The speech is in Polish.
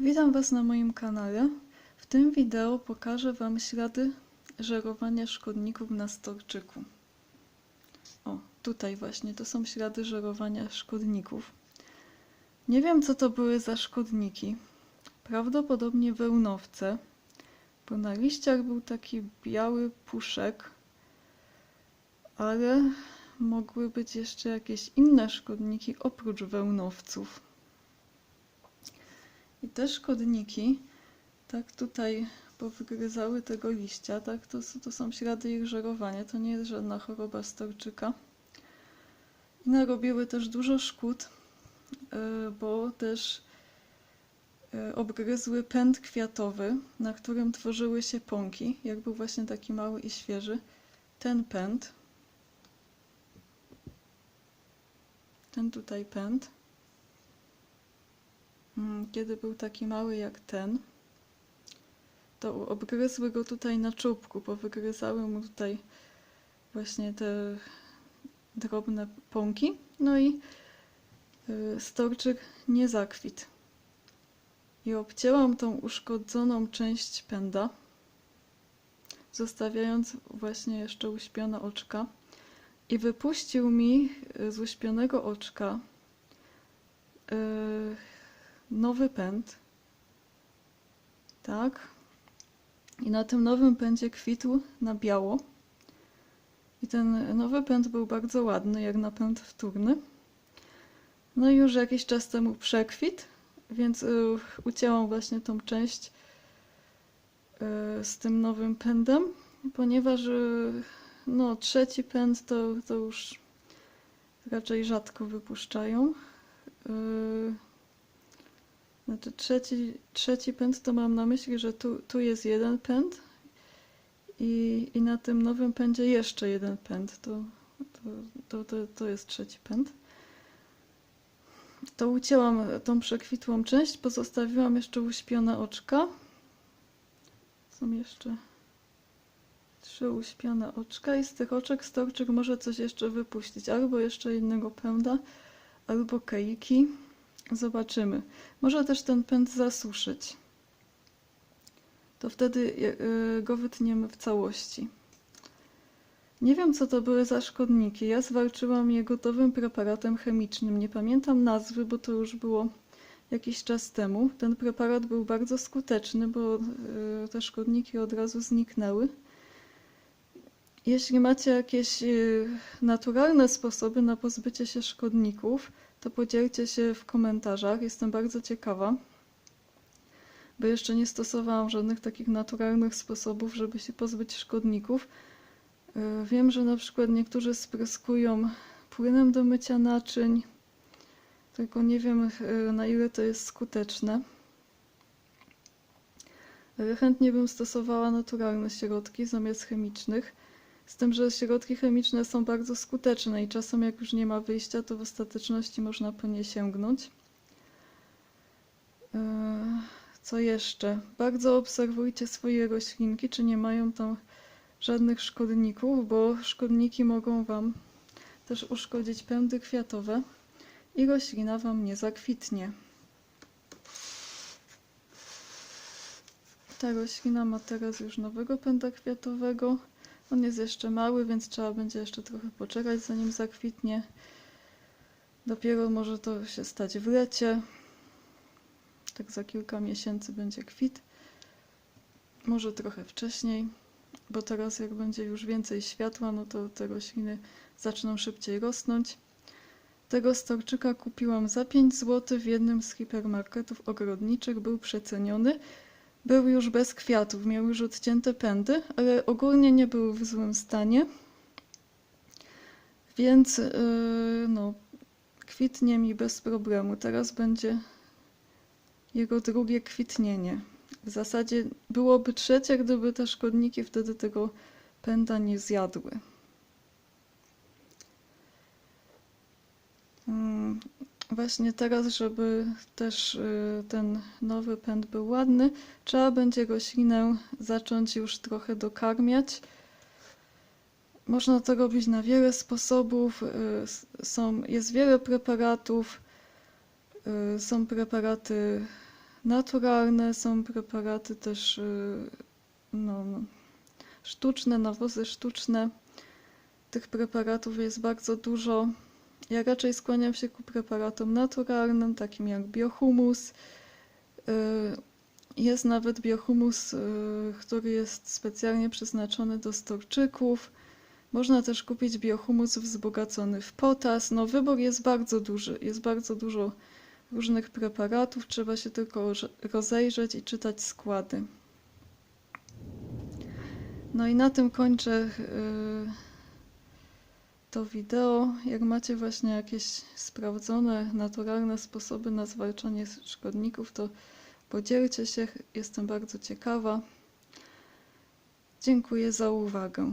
Witam Was na moim kanale. W tym wideo pokażę Wam ślady żerowania szkodników na storczyku. O, tutaj właśnie, to są ślady żerowania szkodników. Nie wiem, co to były za szkodniki. Prawdopodobnie wełnowce, bo na liściach był taki biały puszek, ale mogły być jeszcze jakieś inne szkodniki oprócz wełnowców. I te szkodniki, tak tutaj powygryzały tego liścia, tak, to, to są ślady ich żerowania, to nie jest żadna choroba storczyka. I narobiły też dużo szkód, e, bo też e, obgryzły pęd kwiatowy, na którym tworzyły się pąki, jak był właśnie taki mały i świeży. Ten pęd, ten tutaj pęd, Kiedy był taki mały jak ten, to obgryzły go tutaj na czubku, powygryzały mu tutaj właśnie te drobne pąki. No i y, storczyk nie zakwit. I obcięłam tą uszkodzoną część pęda, zostawiając właśnie jeszcze uśpione oczka. I wypuścił mi y, z uśpionego oczka y, nowy pęd. Tak. I na tym nowym pędzie kwitł na biało. I ten nowy pęd był bardzo ładny, jak na pęd wtórny. No i już jakiś czas temu przekwit, więc y, ucięłam właśnie tą część y, z tym nowym pędem, ponieważ y, no, trzeci pęd to, to już raczej rzadko wypuszczają. Znaczy trzeci, trzeci pęd to mam na myśli, że tu, tu jest jeden pęd i, i na tym nowym pędzie jeszcze jeden pęd. To, to, to, to, to jest trzeci pęd. To ucięłam tą przekwitłą część, pozostawiłam jeszcze uśpione oczka. Są jeszcze trzy uśpione oczka i z tych oczek storczyk może coś jeszcze wypuścić. Albo jeszcze jednego pęda, albo kejki. Zobaczymy. Może też ten pęd zasuszyć. To wtedy y, go wytniemy w całości. Nie wiem, co to były za szkodniki. Ja zwalczyłam je gotowym preparatem chemicznym. Nie pamiętam nazwy, bo to już było jakiś czas temu. Ten preparat był bardzo skuteczny, bo y, te szkodniki od razu zniknęły. Jeśli macie jakieś naturalne sposoby na pozbycie się szkodników, to podzielcie się w komentarzach. Jestem bardzo ciekawa, bo jeszcze nie stosowałam żadnych takich naturalnych sposobów, żeby się pozbyć szkodników. Yy, Wiem, że na przykład niektórzy spryskują płynem do mycia naczyń, tylko nie wiem yy, na ile to jest skuteczne. Yy, Chętnie bym stosowała naturalne środki zamiast chemicznych. Z tym, że środki chemiczne są bardzo skuteczne i czasem jak już nie ma wyjścia, to w ostateczności można po nie sięgnąć. Yy, Co jeszcze? Bardzo obserwujcie swoje roślinki, czy nie mają tam żadnych szkodników, bo szkodniki mogą Wam też uszkodzić pędy kwiatowe i roślina Wam nie zakwitnie. Ta roślina ma teraz już nowego pęda kwiatowego. On jest jeszcze mały, więc trzeba będzie jeszcze trochę poczekać, zanim zakwitnie. Dopiero może to się stać w lecie. Tak za kilka miesięcy będzie kwit. Może trochę wcześniej, bo teraz jak będzie już więcej światła, no to te rośliny zaczną szybciej rosnąć. Tego storczyka kupiłam za 5 zł w jednym z hipermarketów ogrodniczych. Był przeceniony. Był już bez kwiatów, miał już odcięte pędy, ale ogólnie nie był w złym stanie. Więc yy, no, kwitnie mi bez problemu. Teraz będzie jego drugie kwitnienie. W zasadzie byłoby trzecie, gdyby te szkodniki wtedy tego pęda nie zjadły. Właśnie teraz, żeby też y, ten nowy pęd był ładny, trzeba będzie roślinę zacząć już trochę dokarmiać. Można to robić na wiele sposobów. y, Są, jest wiele preparatów. y, Są preparaty naturalne są preparaty też no, sztuczne, nawozy sztuczne. Tych preparatów jest bardzo dużo. Ja raczej skłaniam się ku preparatom naturalnym, takim jak biohumus. Y, Jest nawet biohumus, y, który jest specjalnie przeznaczony do storczyków. Można też kupić biohumus wzbogacony w potas. No, wybór jest bardzo duży. Jest bardzo dużo różnych preparatów. Trzeba się tylko roze- rozejrzeć i czytać składy. No i na tym kończę y, to wideo. Jak macie właśnie jakieś sprawdzone, naturalne sposoby na zwalczanie szkodników, to podzielcie się. Jestem bardzo ciekawa. Dziękuję za uwagę.